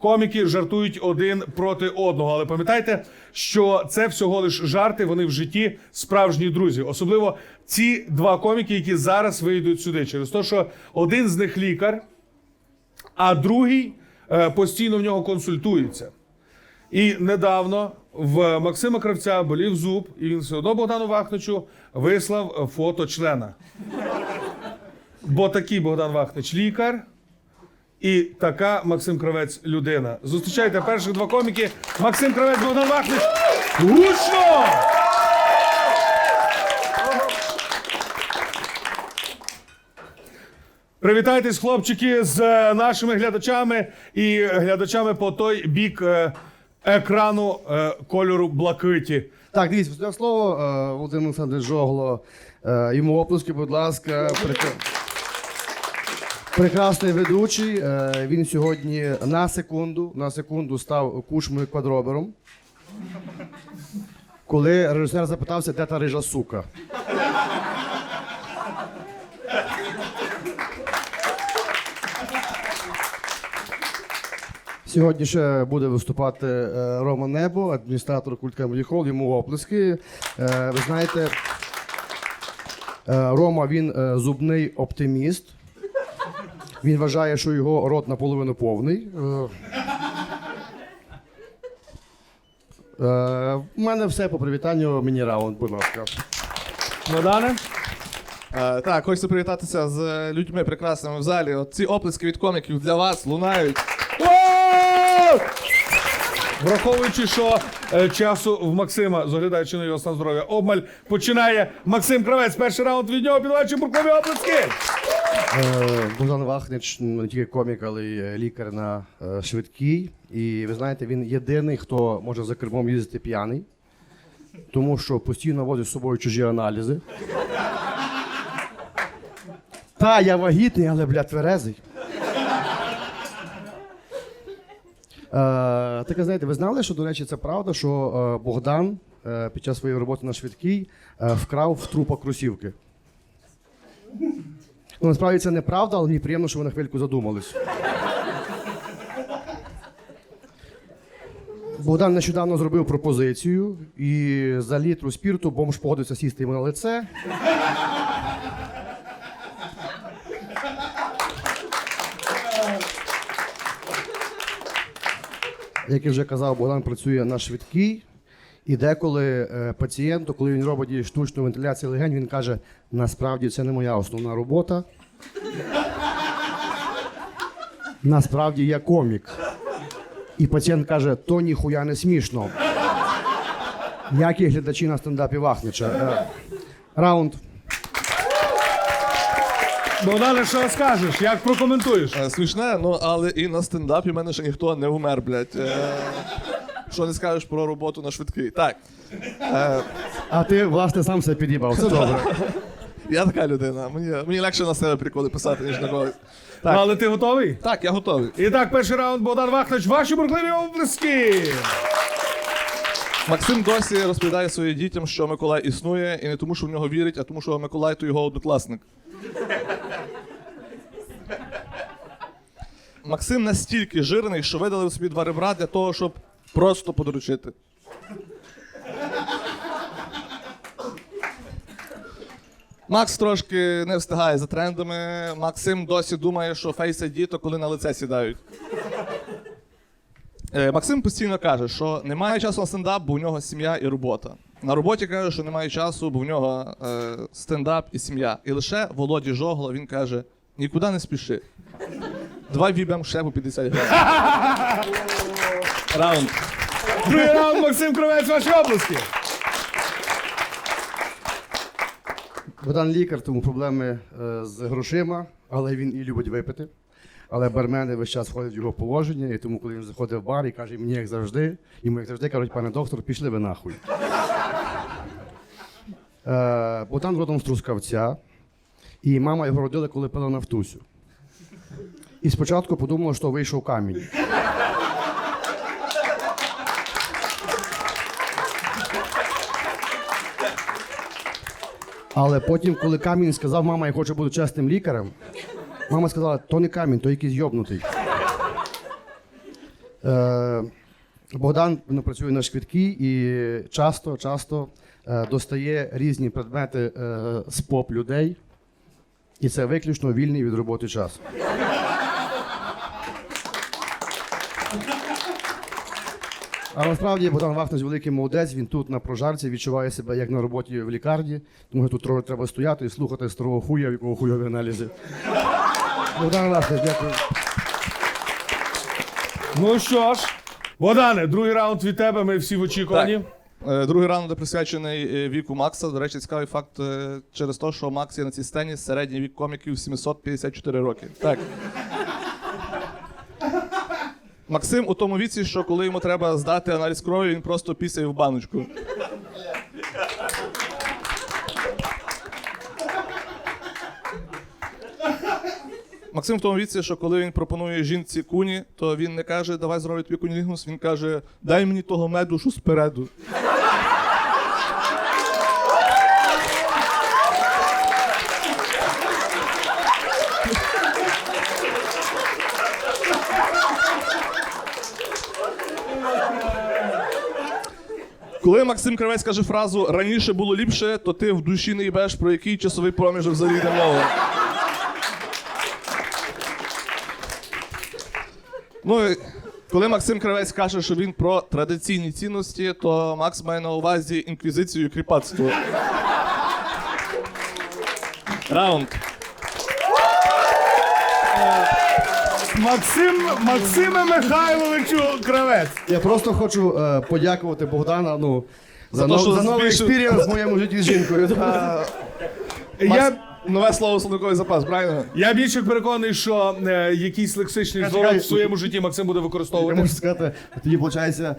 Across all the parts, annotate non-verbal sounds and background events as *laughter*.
коміки жартують один проти одного. Але пам'ятайте, що це всього лиш жарти, вони в житті справжні друзі. Особливо ці два коміки, які зараз вийдуть сюди, через те, що один з них лікар, а другий е, постійно в нього консультується. І недавно в Максима Кравця болів зуб, і він все одно Богдану Вахничу вислав фото члена. Бо такий Богдан Вахнич лікар, і така Максим Кравець людина. Зустрічайте перших два коміки. Максим Кравець, Богдан Вахнич. Гучно! Привітайтесь, хлопчики, з е, нашими глядачами і глядачами по той бік е, екрану е, кольору блакиті. Так, дивіться, слово Володимир Олександрович Жогло. Йому оплески, будь ласка. Прекра- Прекрасний ведучий. Е, Він сьогодні на секунду, на секунду став кушмою квадробером. Коли режисер запитався, де та рижа сука. Сьогодні ще буде виступати е, Рома Небо, адміністратор культ Comedy йому оплески. Е, Ви знаєте, Рома він зубний оптиміст. Він вважає, що його рот наполовину повний. Е, е, У мене все по привітанню. Мені раунд, будь ласка. Богдане? Е, так, хочеться привітатися з людьми прекрасними в залі. От ці оплески від коміків для вас лунають. Враховуючи, що е, часу в Максима, заглядаючи на його стан здоров'я, обмаль починає Максим Кравець. Перший раунд від нього підвачі буркові оплески. Е, Богдан Вахнич не тільки комік, але й е, лікар на е, швидкій. І ви знаєте, він єдиний, хто може за кермом їздити п'яний, тому що постійно возить з собою чужі аналізи. Та, я вагітний, але, бля, тверезий. Е, таке, знаєте, ви знали, що, до речі, це правда, що е, Богдан е, під час своєї роботи на швидкій е, вкрав в трупа кросівки. Ну, насправді це неправда, але мені приємно, що ви на хвильку задумались. Богдан нещодавно зробив пропозицію, і за літру спірту бомж погодився сісти йому на лице. Як я вже казав, Богдан працює на швидкій. І деколи е, пацієнту, коли він робить штучну вентиляцію легень, він каже: насправді це не моя основна робота. Насправді я комік. І пацієнт каже, то ніхуя не смішно. Як і глядачі на стендапі Вахнича. Е, Богдане, що скажеш? Як прокоментуєш? Е, смішне, ну але і на стендапі в мене ще ніхто не вмер, блядь. Е, що не скажеш про роботу на швидкий. Так. Е, А ти, власне, сам себе під'їбав. Це добре. я така людина. Мені, мені легше на себе приколи писати, ніж на когось. Так. Але ти готовий? Так, я готовий. І так, перший раунд Богдан Вахнич, ваші бурхливі оплески. Максим досі розповідає своїм дітям, що Миколай існує, і не тому, що в нього вірить, а тому, що Миколай то його однокласник. Максим настільки жирний, що видалив собі два ребра для того, щоб просто подручити. Макс трошки не встигає за трендами. Максим досі думає, що фейс ID то коли на лице сідають. Е, Максим постійно каже, що немає часу на стендап, бо в нього сім'я і робота. На роботі каже, що немає часу, бо в нього е, стендап і сім'я. І лише Володі Жогло він каже: нікуди не спіши. Давай віб'ємо ще по 50 гривень. *laughs* Раунд. Другий раунд Максим Кравець, ваші оплески. Богдан лікар, тому проблеми е, з грошима, але він і любить випити. Але бармени весь час входять в його положення, і тому, коли він заходить в бар і каже, мені як завжди, йому як завжди кажуть, пане доктор, пішли ви нахуй. Е, Богдан родом з Трускавця, і мама його родила, коли пила нафтусю. І спочатку подумала, що вийшов камінь. Але потім, коли камінь сказав, мама, я хочу бути чесним лікарем, мама сказала, то не камінь, то якийсь йобнутий. Е, Богдан ну, працює на швидкій і часто, часто е, достає різні предмети е, з поп людей. І це виключно вільний від роботи час. А насправді Богдан Вахнес великий молодець, він тут на прожарці відчуває себе як на роботі в лікарні, тому що тут трохи треба стояти і слухати старого хуя, в якого хуйові аналізи. Богдан Вахнес, дякую. Ну що ж, Богдане, другий раунд від тебе. Ми всі в очікуванні. Е, Другий раунд присвячений е, віку Макса. До речі, цікавий факт е, через те, що Макс є на цій сцені середній вік коміків 754 роки. Так. Максим у тому віці, що коли йому треба здати аналіз крові, він просто пісяє в баночку. Максим в тому віці, що коли він пропонує жінці куні, то він не каже, давай зроблю тобі кунілінгус, він каже, дай мені того меду, що спереду. Коли Максим Кривець каже фразу раніше було ліпше, то ти в душі не їбеш, про який часовий проміжок взагалі йде мова. Ну, коли Максим Кривець каже, що він про традиційні цінності, то Макс має на увазі інквізицію і кріпацтво. Раунд. Максим, Максиме Михайловичу Кравець. Я просто хочу е, подякувати Богдана ну, за, нов- що за новий збільшив- експірієнс в моєму житті з жінкою. *laughs* Я, Нове слово словниковий запас, правильно? я більше переконаний, що е, якийсь лексичний Чекай, зворот чекай. в своєму житті Максим буде Я використовувати. можу сказати, тоді виходить, е,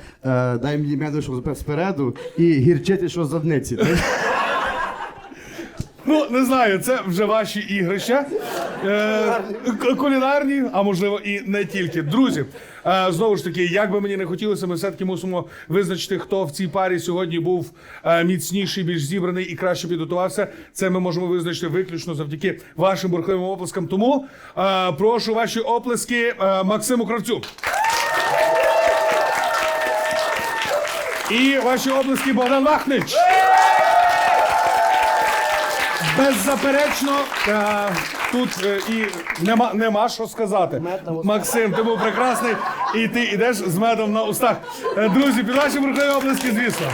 дай мені меду, що спереду, і гірчити, що з задниці. Ну, не знаю, це вже ваші ігрища. Е, кулінарні, а можливо і не тільки. Друзі, е, знову ж таки, як би мені не хотілося, ми все-таки мусимо визначити, хто в цій парі сьогодні був е, міцніший, більш зібраний і краще підготувався. Це ми можемо визначити виключно завдяки вашим бурхливим оплескам. Тому е, прошу ваші оплески е, Максиму Кравцю. І ваші оплески Богдан Вахнич. Беззаперечно, е, тут е, і нема, нема що сказати. Максим, ти був прекрасний, і ти йдеш з медом на устах. Е, Друзі, під ваші бурхливі облески, звісно.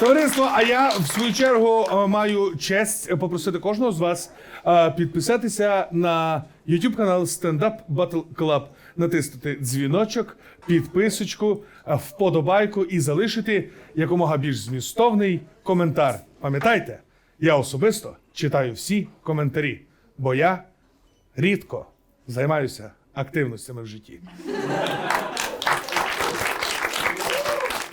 Товариство, а я в свою чергу е, маю честь попросити кожного з вас е, підписатися на YouTube канал Stand Up Battle Club, натиснути дзвіночок, підписочку, е, вподобайку і залишити якомога більш змістовний коментар. Пам'ятайте, я особисто читаю всі коментарі, бо я рідко займаюся активностями в житті.